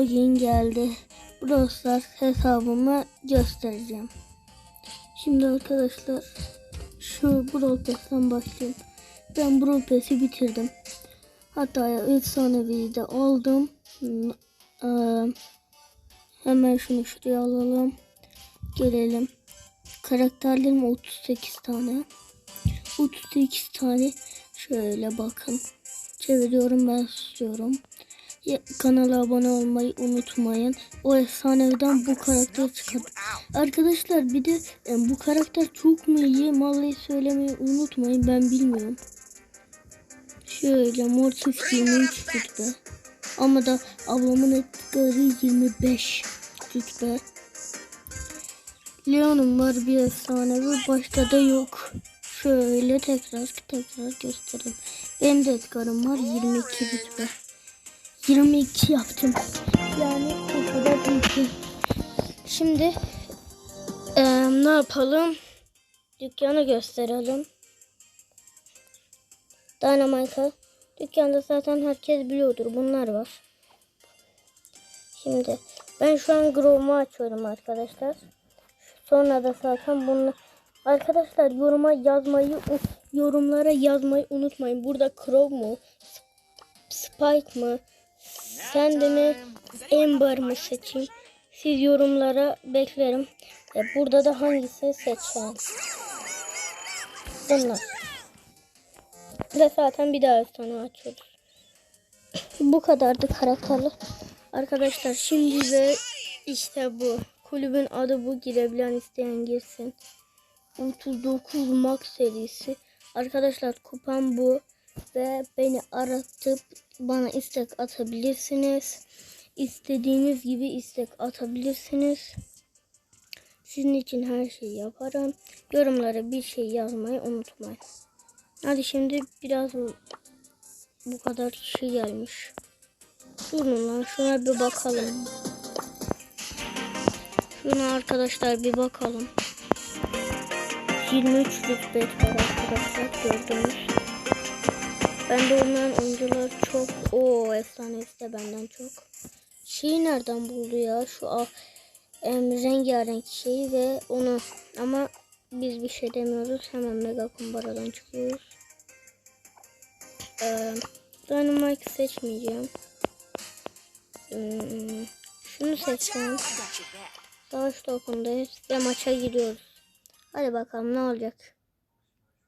oyun geldi. Brawl Stars hesabımı göstereceğim. Şimdi arkadaşlar şu Brawl Pass'tan başlayayım. Ben Brawl bitirdim. Hatta ya efsanevi de aldım. Eee, hemen şunu şuraya alalım. Gelelim. Karakterlerim 38 tane. 38 tane. Şöyle bakın. Çeviriyorum ben susuyorum. Kanala abone olmayı unutmayın. O efsaneviden bu karakter çıkardım. Arkadaşlar bir de e, bu karakter çok mu iyi? Vallahi söylemeyi unutmayın. Ben bilmiyorum. Şöyle Mortis 23 rütbe. Ama da ablamın etkileri 25 rütbe. Leon'um var bir efsane ve başta da yok. Şöyle tekrar tekrar göstereyim. Benim de Edgar'ım var 22 rütbe. 22 yaptım. Yani o kadar değil. Şimdi eee, ne yapalım? Dükkanı gösterelim. Dynamite'ı. Dükkanda zaten herkes biliyordur. Bunlar var. Şimdi ben şu an Grom'u açıyorum arkadaşlar. Sonra da zaten bunu arkadaşlar yoruma yazmayı yorumlara yazmayı unutmayın. Burada Crow mu? Spike mı? Sen de mi? Seçeyim? Siz yorumlara beklerim. E, burada da hangisini seçeceğim? Bunlar. Ve zaten bir daha sonra açıyoruz. Bu kadardı karakterler. Arkadaşlar şimdi de işte bu. Kulübün adı bu. Girebilen isteyen girsin. 39 Max serisi. Arkadaşlar kupam bu. Ve beni aratıp bana istek atabilirsiniz. İstediğiniz gibi istek atabilirsiniz. Sizin için her şeyi yaparım. Yorumlara bir şey yazmayı unutmayın. Hadi şimdi biraz bu, kadar kişi gelmiş. Durun lan şuna bir bakalım. Şuna arkadaşlar bir bakalım. 23 rütbe var arkadaşlar gördünüz. Ben de onların oyuncular çok. o efsanesi de benden çok. Şeyi nereden buldu ya şu ah, em, rengarenk şeyi ve onu ama biz bir şey demiyoruz. Hemen mega kumbaradan çıkıyoruz. Ee, Dynamite seçmeyeceğim. Hmm, şunu seçeceğim. Savaş topundayız ve maça giriyoruz. Hadi bakalım ne olacak.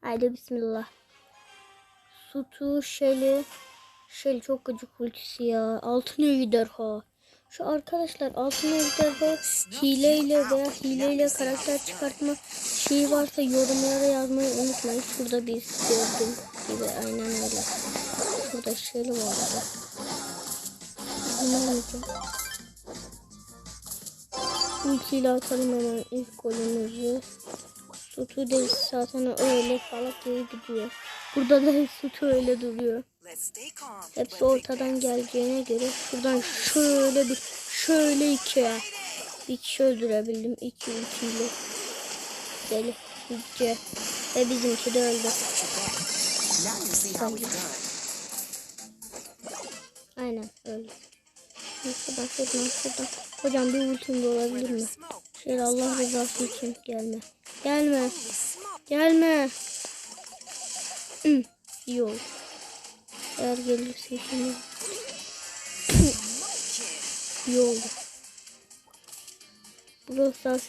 Haydi bismillah. Sutu, Shelly. Shelly çok gıcık ultisi ya. Altın ejderha. Şu arkadaşlar altın ejderha hileyle veya hileyle karakter çıkartma şeyi varsa yorumlara yazmayı unutmayın. Şurada bir gördüm gibi aynen öyle. Şurada Shelly var. Bunu. Ultiyle atalım hemen ilk golümüzü. Sutu değil zaten öyle salak gibi gidiyor. Burada da hep Sutu öyle duruyor. Hepsi ortadan geleceğine göre şuradan şöyle bir şöyle iki bir kişi öldürebildim iki ultiyle. Deli iyice. Ve bizimki de öldü. Tamam. Aynen öyle. Şuradan şuradan şuradan. Hocam bir ultim de olabilir mi? Şöyle Allah rızası için gelme. Gelme. Gelme. Hı, oldu. Eğer gelirse şimdi. İyi oldu.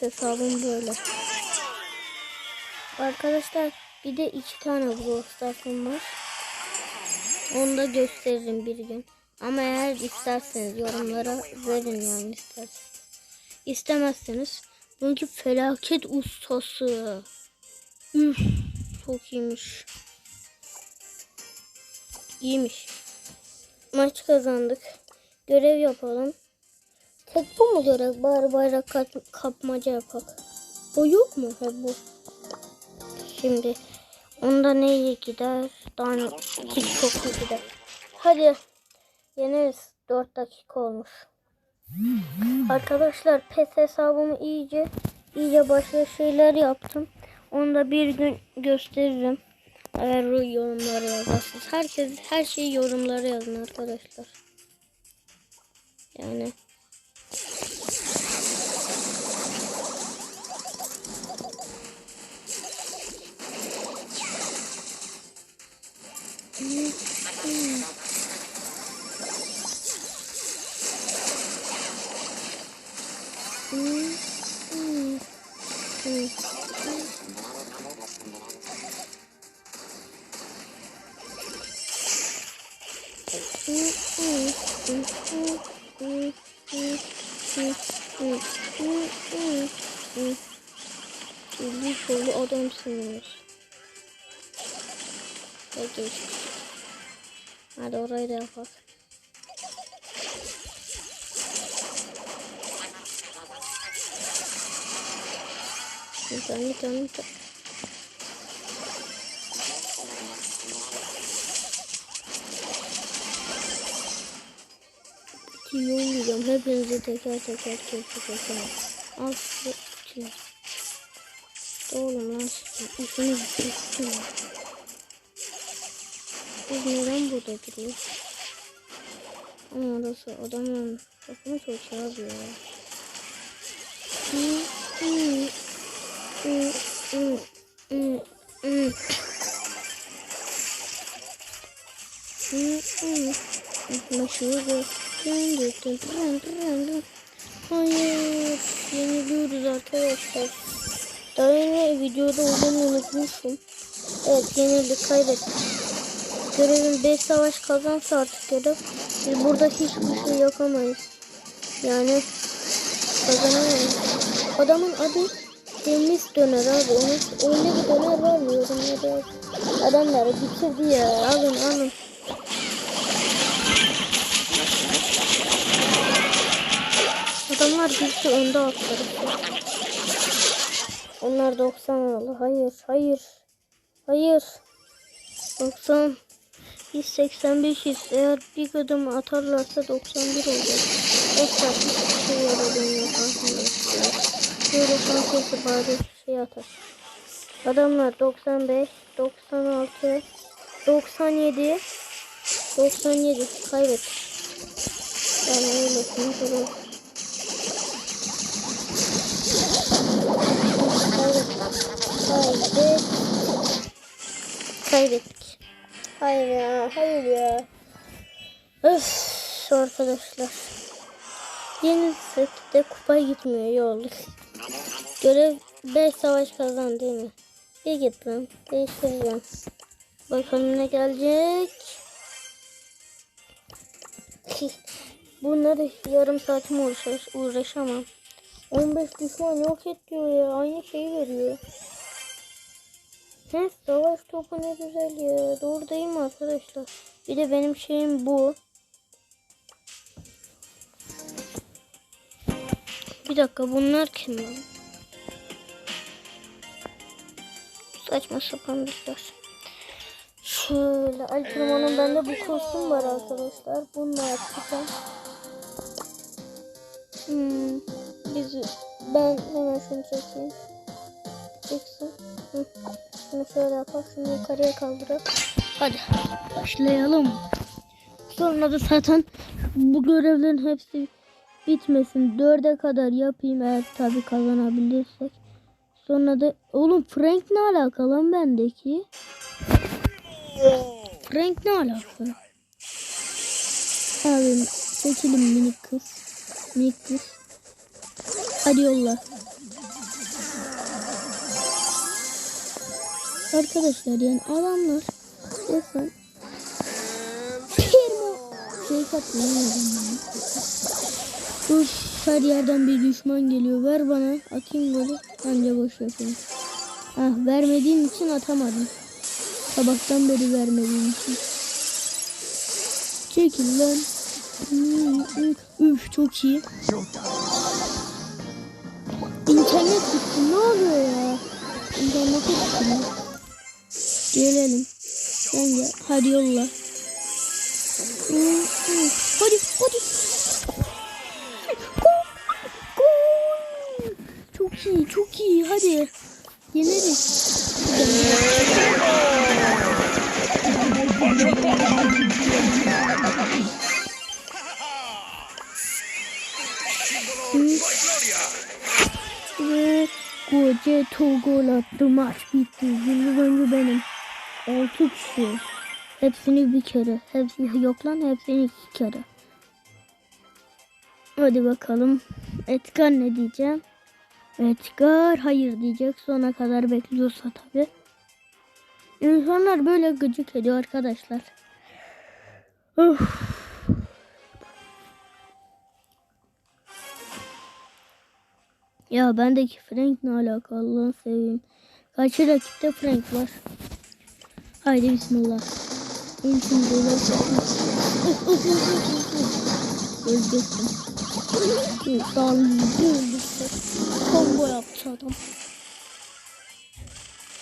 Hesabım böyle. Arkadaşlar bir de iki tane Brawl var. Onu da gösteririm bir gün. Ama eğer isterseniz yorumlara verin yani isterseniz. İstemezseniz çünkü felaket ustası. Üf, çok iyiymiş. İyiymiş. Maç kazandık. Görev yapalım. Tek bu mu görev? Bari bayrak kap- kapmaca yapak. O yok mu? Ha bu. Şimdi onda neye gider? Daha ne? Çok iyi gider. Hadi. Yeneriz. 4 dakika olmuş. Arkadaşlar PES hesabımı iyice iyice başka şeyler yaptım. Onu da bir gün gösteririm. Eğer yorumları yazarsınız. Herkes her şeyi yorumlara yazın arkadaşlar. Yani. Hmm. hmm. Bu şöyle adamsınız. Peki. Hadi orayı da yapalım. Bir tane tane tane. Kim olmayacağım. Hepinizi teker teker teker. Al şu içine. Oğlum lan size. İşiniz bitti. Biz neden burada duruyoruz? Ama orası adamın kafamı çok şey yapıyor ya. Hı, hı, Hayır, yeniliyoruz arkadaşlar. Daha yeni videoda olduğunu unutmuşum. Evet, yenildik, kaybettik. Görevin 5 savaş kazansa artık görev. Biz burada hiçbir şey yapamayız. Yani kazanamayız. Adamın adı Deniz Döner abi. Onun oyunda bir döner var mı? Yorumlarda adamları bitirdi ya. Alın alın. Adamlar bizi önde atladı. Onlar 90 oldu. Hayır, hayır. Hayır. 90 biz 85'iz. Eğer bir adım atarlarsa 91 olacak. O saat hiçbir şey yaradığını. Böyle şanslısı bari şey atar. Adamlar 95, 96, 97, 97 kaybettik. Yani öyle konuşalım. Kaybettik. Kaybettik. Hayır ya, hayır ya. Öf arkadaşlar. Yeni sette kupa gitmiyor yolluk. Görev 5 savaş kazan değil mi? İyi git lan. Değiştireceğim. Bakalım ne gelecek. Bunları yarım saatim uğraş uğraşamam. 15 düşman yok et diyor ya. Aynı şeyi veriyor. He savaş topu ne güzel ya. Doğru değil mi arkadaşlar? Bir de benim şeyim bu. Bir dakika bunlar kim lan? Saçma sapan bizler. Şöyle Alperman'ın bende bu kostüm var arkadaşlar. Bununla yapacağım. Hmm, biz, ben hemen şunu çekeyim. Çeksin. Hı. Şunu şöyle yapalım. Şunu yukarıya kaldırak. Hadi başlayalım. Sonra da zaten bu görevlerin hepsi bitmesin. Dörde kadar yapayım eğer tabi kazanabilirsek. Sonra da oğlum Frank ne alaka lan bendeki? Frank ne alaka? Abi çekelim minik kız. Minik kız. Hadi yolla. Arkadaşlar yani adamlar resmen Pirmo şey katmıyor adamlar. Dur her yerden bir düşman geliyor. Ver bana atayım golü. Anca boş yapayım. Ah vermediğim için atamadım. Sabahtan beri vermediğim için. Çekil lan. Üf çok iyi. İnternet gitti ne oluyor ya? İnternet gitti. Gelelim. Sen gel. Hadi yolla. Hadi hadi. Çok iyi çok iyi hadi. Yeneriz. Ve koca gol attı maç bitti. Yıldız oyuncu benim. 6 kişi. Hepsini bir kere. Hepsi yok lan hepsini iki kere. Hadi bakalım. Edgar ne diyeceğim? Edgar hayır diyecek. Sona kadar bekliyorsa tabi. İnsanlar böyle gıcık ediyor arkadaşlar. Of. Ya bendeki Frank ne alakalı lan seveyim. Kaç rakipte Frank var? Haydi bismillah. İlkin böyle. Ölecektim. Dallı Combo yaptı adam.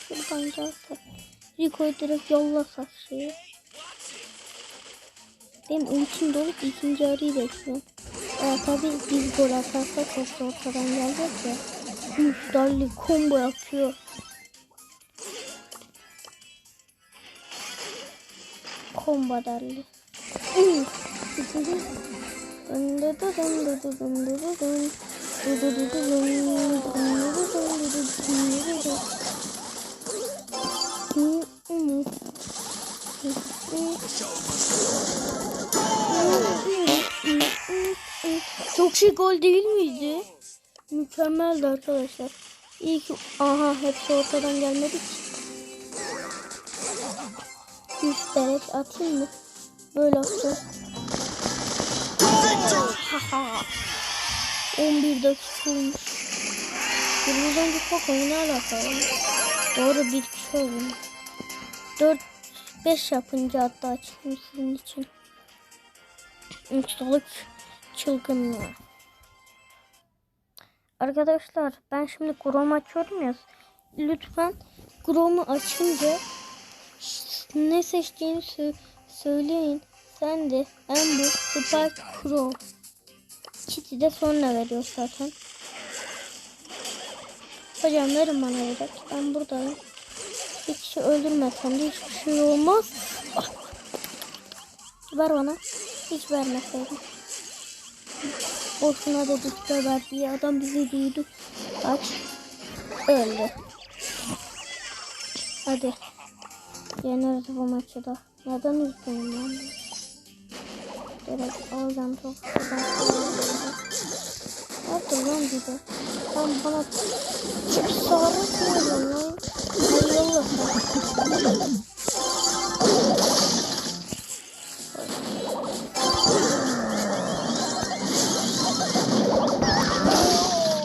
Şuradan gelsek. Rico'yu direkt yollasak şeyi. Benim ultim dolup ikinci arıyı bekliyorum. Ee, tabii biz gol atarsak çok ortadan gelecek ya. Üf Dalli combo yapıyor. Combo Dalli. Çok şey gol değil miydi? Mükemmeldi arkadaşlar. İyi ki aha hepsi ortadan gelmedi ki. Üç beleş atayım mı? Böyle atacağım. Haha. 11 dakika olmuş. Yılımızdan bir bak ne alakalı? Doğru bir kişi oldu. 4 5 yapınca hatta çıktım sizin için. Ustalık çılgınlığı. Arkadaşlar ben şimdi Chrome açıyorum ya. Lütfen Chrome'u açınca ne seçtiğini sö- söyleyin. Sen de Amber, Spike, Chrome. Kitty de sonra veriyor zaten. Hocam verin bana yedek. Ben buradayım. Bir kişi öldürmesem de hiçbir şey olmaz. Ah. Ver bana. Hiç vermeseydim. Boşuna dedik de verdiği adam bizi duydu. Kaç. Öldü. Hadi. Yeneriz bu maçı da. Neden üzgünüm ben? de? Direkt alacağım çok. Hadi lan bize. Sen bana cesaret mi veriyorsun lan? Hadi yolla sen.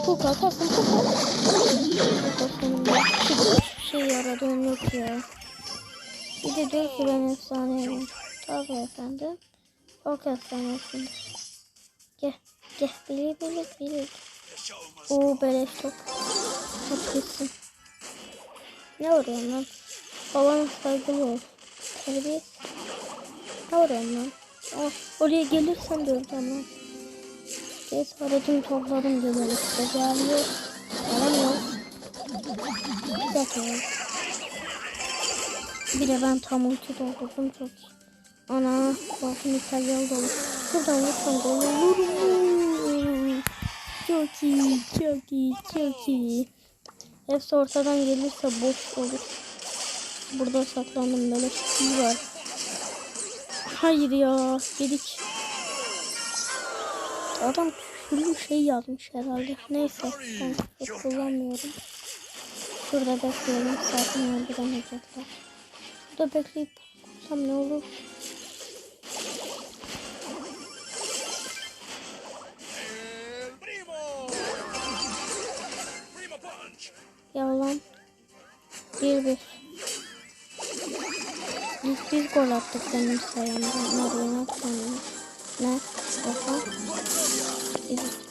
Puka kalsın. Puka senin de hiçbir şey yaradığın yok ya. Bir de diyor ki ben efsaneyim. Tabii efendim. Çok efsanesindir. Gel gel bili bili bili. Oo beleş top. Çok gitsin. Ne vuruyorsun lan? Babana saygılı ol. Terbiye. Ne vuruyorsun lan? Ah, oraya gelirsen de öleceğim lan. Cesaretim topladım diyorlar işte. Geliyor. Gelemıyor. Bir dakika. Bir de ben tam ulti doldurdum çok iyi. Ana bakın İtalyalı dolu. Şuradan lütfen gol olur? Çok iyi, çok iyi, çok iyi. Hepsi ortadan gelirse boş olur. Burada saklandım böyle şey var. Hayır ya, yedik. Adam küfürlü şey yazmış herhalde. Neyse, ben kullanmıyorum. Şurada bekleyelim, zaten öldüremeyecekler. Burada bekleyip kursam ne olur? Yalan. Bir bir. İlk bir gol attık benim sayemde. Ne oluyor? Ne? Oha. Evet.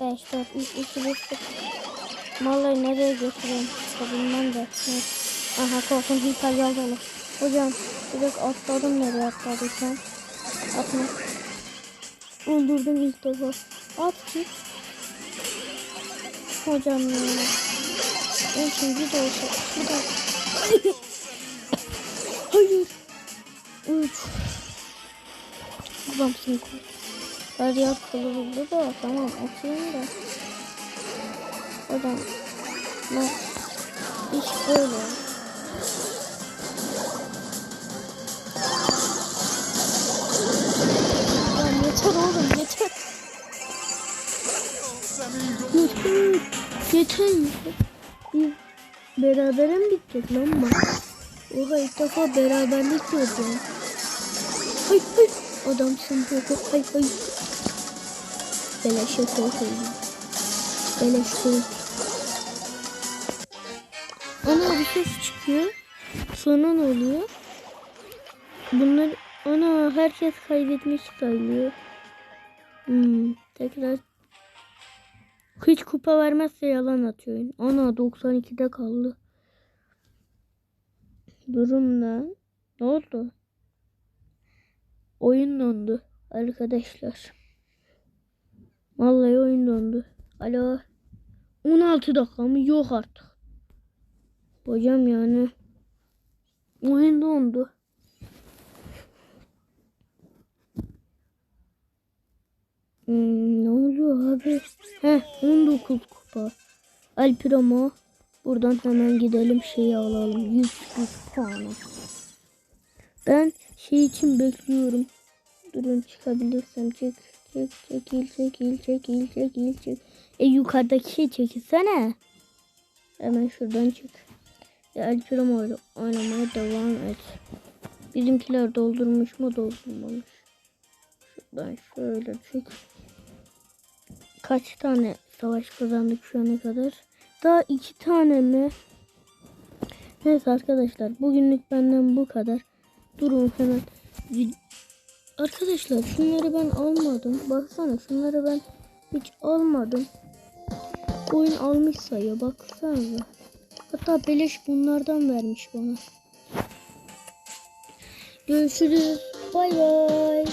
5, 4, 3, 2, 1, 0. Malları nereye götüreyim? İşte bilmem de. Neyse. Aha korkun hiper yol dolu. Hocam direkt atladım nereye atladıysam. Atma. Öldürdüm ilk defa. At git. Hocam ya. En son bir de olsa. Bir de. Hayır. Üç. Babam seni korktu koy. Bariyer kılı da tamam atayım da. Hocam. Ne? İş böyle. Lan yeter oğlum yeter. Yeter. Yeter yeter. Berabere mi bitecek lan maç? Oha ilk defa beraberlik gördüm. Hay hay. Adamsın Poco. Hay hay. Beleşe korkayım. Beleş kork. Ana bir ses çıkıyor. Sonra ne oluyor? Bunlar ana herkes kaybetmiş sayılıyor. Hmm, tekrar hiç kupa vermezse yalan atıyor. Ana 92'de kaldı. Durum ne? Ne oldu? Oyun dondu arkadaşlar. Vallahi oyun dondu. Alo. 16 dakika mı? Yok artık. Hocam yani. Oyun dondu. Hmm, ne oluyor abi? Heh 19 kupa. El Primo. Buradan hemen gidelim şeyi alalım. 100, 100 tane. Ben şey için bekliyorum. Durun çıkabilirsem çek. Çek çekil çekil çekil çekil çek. E yukarıdaki şey çekilsene. Hemen şuradan çık. El Primo ile oynamaya devam et. Bizimkiler doldurmuş mu doldurmamış. Şuradan şöyle çık. Kaç tane savaş kazandık şu ana kadar? Daha iki tane mi? Neyse arkadaşlar bugünlük benden bu kadar. Durun hemen. Arkadaşlar şunları ben almadım. Baksana şunları ben hiç almadım. Oyun almış sayıyor baksana. Hatta beleş bunlardan vermiş bana. Görüşürüz. Bay bay.